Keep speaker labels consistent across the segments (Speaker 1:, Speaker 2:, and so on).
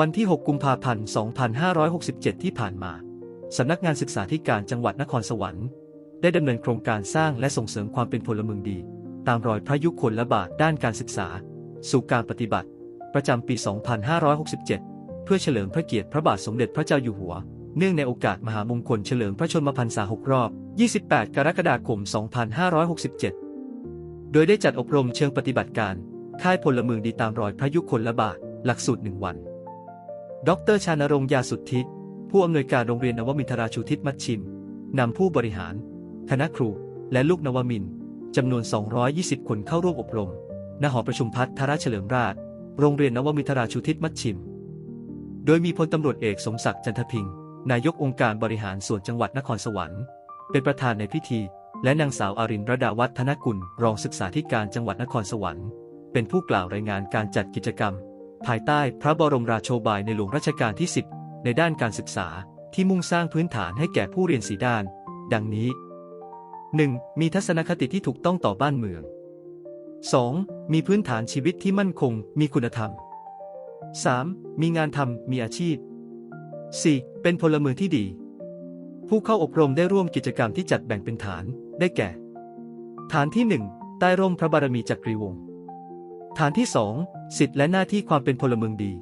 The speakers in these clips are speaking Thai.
Speaker 1: วันที่ 6 กุมภาพันธ์ 2567 ที่ผ่านมา สำนักงานศึกษาธิการจังหวัดนครสวรรค์ ได้ดำเนินโครงการสร้างและส่งเสริมความเป็นพลเมืองดี ตามรอยพระยุคลบาทด้านการศึกษา สู่การปฏิบัติ ประจำปี 2567 เพื่อเฉลิมพระเกียรติพระบาทสมเด็จพระเจ้าอยู่หัว เนื่องในโอกาสมหามงคลเฉลิมพระชนมพรรษา 6 รอบ 28 กรกฎาคม 2567 โดยได้จัดอบรมเชิงปฏิบัติการ ค่ายพลเมืองดีตามรอยพระยุคลบาทหลักสูตรหนึ่งวัน ดรชานรงค์ยาสุทธิ ผู้อำนวยการโรงเรียนนวมินทราชูทิศมัชชิม นำผู้บริหาร คณะครู และลูกนวมินจำนวน 220 คนเข้าร่วมอบรม ณ หอประชุมพัฒราชเฉลิมราช โรงเรียนนวมินทราชูทิศมัชชิม โดยมีพลตำรวจเอกสมศักดิ์จันทพิง นายกองค์การบริหารส่วนจังหวัดนครสวรรค์ เป็นประธานในพิธี และนางสาวอารินรดาวัฒนกุล รองศึกษาธิการจังหวัดนครสวรรค์ เป็นผู้กล่าวรายงานการจัดกิจกรรม ภายใต้พระบรมราโชบายในหลวงรัชกาลที่ 10 ในด้านการศึกษาที่มุ่งสร้างพื้นฐานให้แก่ผู้เรียนสีด้าน ดังนี้ 1. มีทัศนคติที่ถูกต้องต่อบ้านเมือง 2. มีพื้นฐานชีวิตที่มั่นคง มีคุณธรรม 3. มีงานทำมีอาชีพ 4. เป็นพลเมืองที่ดี ผู้เข้าอบรมได้ร่วมกิจกรรมที่จัดแบ่งเป็นฐาน ได้แก่ ฐานที่ 1 ใต้ร่มพระบารมีจักรีวงศ์ ฐานที่ 2 สิทธิและหน้าที่ความเป็นพลเมืองดี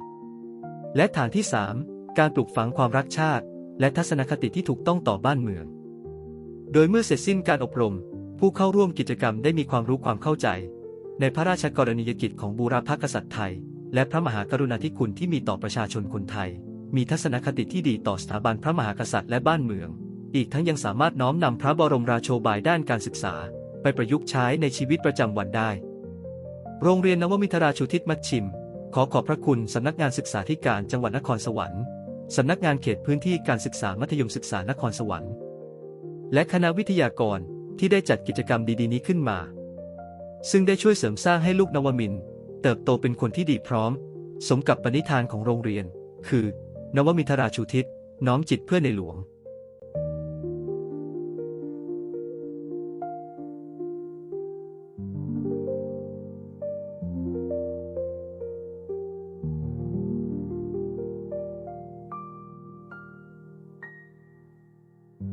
Speaker 1: และฐานที่ 3 การปลูกฝังความรักชาติ และทัศนคติที่ถูกต้องต่อบ้านเมือง โดยเมื่อเสร็จสิ้นการอบรม ผู้เข้าร่วมกิจกรรมได้มีความรู้ความเข้าใจ ในพระราชกรณียกิจของบูรพกษัตริย์ไทย และพระมหากรุณาธิคุณที่มีต่อประชาชนคนไทย มีทัศนคติที่ดีต่อสถาบันพระมหากษัตริย์และบ้านเมือง อีกทั้งยังสามารถน้อมนำพระบรมราโชบายด้านการศึกษา ไปประยุกต์ใช้ในชีวิตประจำวันได้ โรงเรียนนวมิทราชูทิศมัชชิม ขอขอบพระคุณสำนักงานศึกษาธิการจังหวัดนครสวรรค์สำนักงานเขตพื้นที่การศึกษามัธยมศึกษานครสวรรค์ และคณะวิทยากรที่ได้จัดกิจกรรมดีๆนี้ขึ้นมา ซึ่งได้ช่วยเสริมสร้างให้ลูกนวมิน เติบโตเป็นคนที่ดีพร้อม สมกับปณิธานของโรงเรียน คือ นวมินทราชูทิศน้อมจิตเพื่อในหลวง